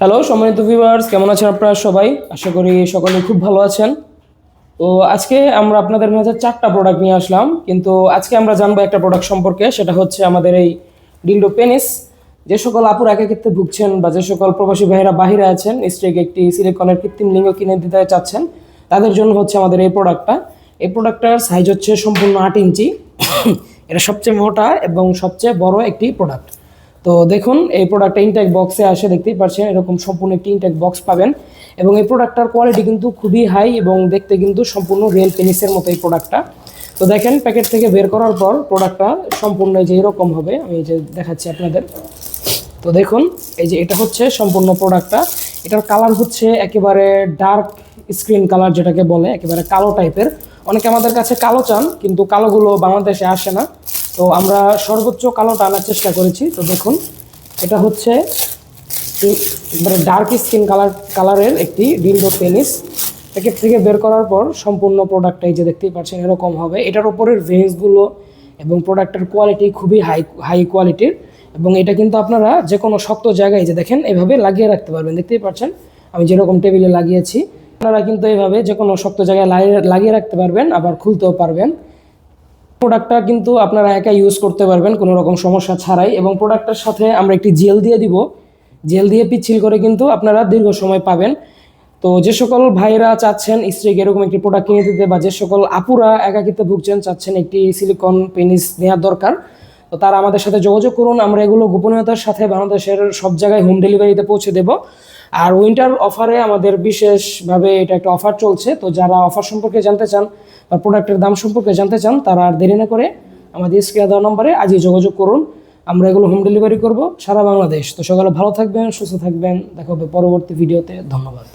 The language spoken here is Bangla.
হ্যালো সম্মানিত ভিউয়ার্স কেমন আছেন আপনারা সবাই? আশা করি সকলে খুব ভালো আছেন। তো আজকে আমরা আপনাদের মাঝে চারটা প্রোডাক্ট নিয়ে আসলাম, কিন্তু আজকে আমরা জানব একটা প্রোডাক্ট সম্পর্কে, সেটা হচ্ছে আমাদের এই ডিল্ডো পেনিস যে সকল আপুর একাকিত্বে ভুগছেন বা যে সকল প্রবাসী ভাইয়েরা বাহিরে আছেন স্ট্রেক একটি সিলিকনের কৃত্রিম লিঙ্গ কিনে দিতে চাচ্ছেন, তাদের জন্য হচ্ছে আমাদের এই প্রোডাক্টটা এই প্রোডাক্টটার সাইজ হচ্ছে সম্পূর্ণ আট ইঞ্চি। এটা সবচেয়ে মোটা এবং সবচেয়ে বড় একটি প্রোডাক্ট তো দেখুন, এই প্রোডাক্টটা ইনটেক বক্সে আসে, দেখতেই পাচ্ছেন এরকম সম্পূর্ণ একটি ইনটেক বক্স পাবেন। এবং এই প্রোডাক্টটার কোয়ালিটি কিন্তু খুবই হাই এবং দেখতে কিন্তু সম্পূর্ণ রিয়েল পেনিসের মতো এই প্রোডাক্টটা তো দেখেন প্যাকেট থেকে বের করার পর প্রোডাক্টটা সম্পূর্ণ যে এরকম হবে, আমি এই যে দেখাচ্ছি আপনাদের। তো দেখুন, এই যে এটা হচ্ছে সম্পূর্ণ প্রোডাক্টটা এটার কালার হচ্ছে একেবারে ডার্ক স্ক্রিন কালার যেটাকে বলে, একেবারে কালো টাইপের। অনেকে আমাদের কাছে কালো চান, কিন্তু কালোগুলো বাংলাদেশে আসে না। তো আমরা সর্বোচ্চ কালোটা আনার চেষ্টা করেছি। তো দেখুন, এটা হচ্ছে একবারে ডার্ক স্কিন কালার কালারের একটি ডিলডো পেনিস প্যাকেট থেকে বের করার পর সম্পূর্ণ প্রোডাক্টটা এই যে দেখতেই পাচ্ছেন, এরকম হবে। এটার উপরের ভেন্সগুলো এবং প্রোডাক্টের কোয়ালিটি খুবই হাই হাই কোয়ালিটির এবং এটা কিন্তু আপনারা যে কোনো শক্ত জায়গায় যে দেখেন, এভাবে লাগিয়ে রাখতে পারবেন। দেখতেই পাচ্ছেন? আমি যেরকম টেবিলে লাগিয়েছি আপনারা কিন্তু এইভাবে যে কোনো শক্ত জায়গায় লাগিয়ে রাখতে পারবেন, আবার খুলতেও পারবেন। প্রোডাক্টটা কিন্তু আপনারা একা ইউজ করতে পারবেন, কোনো রকম সমস্যা ছাড়াই। এবং প্রোডাক্টটার সাথে আমরা একটি জেল দিয়ে দিব। জেল দিয়ে পিচ্ছিল করে কিন্তু আপনারা দীর্ঘ সময় পাবেন। তো যে সকল ভাইরা চাচ্ছেন স্ত্রীকে এরকম একটি প্রোডাক্ট কিনে দিতে বা যে সকল আপুরা একাকিত্বে ভুগছেন, চাচ্ছেন একটি সিলিকন পেনিস নেওয়ার দরকার। তো তারা আমাদের সাথে যোগাযোগ করুন, আমরা এগুলো গোপনীয়তার সাথে বাংলাদেশের সব জায়গায় হোম ডেলিভারিতে পৌঁছে দেব। আর উইন্টার অফারে আমাদের বিশেষভাবে এটা একটা অফার চলছে, তো যারা অফার সম্পর্কে জানতে চান বা প্রোডাক্টের দাম সম্পর্কে জানতে চান, তারা আর দেরি না করে আমাদের স্ক্রিনে দেওয়া নম্বরে আজই যোগাযোগ করুন। আমরা এগুলো হোম ডেলিভারি করব সারা বাংলাদেশ। তো সকালে ভালো থাকবেন, সুস্থ থাকবেন। দেখা হবে পরবর্তী ভিডিওতে ধন্যবাদ।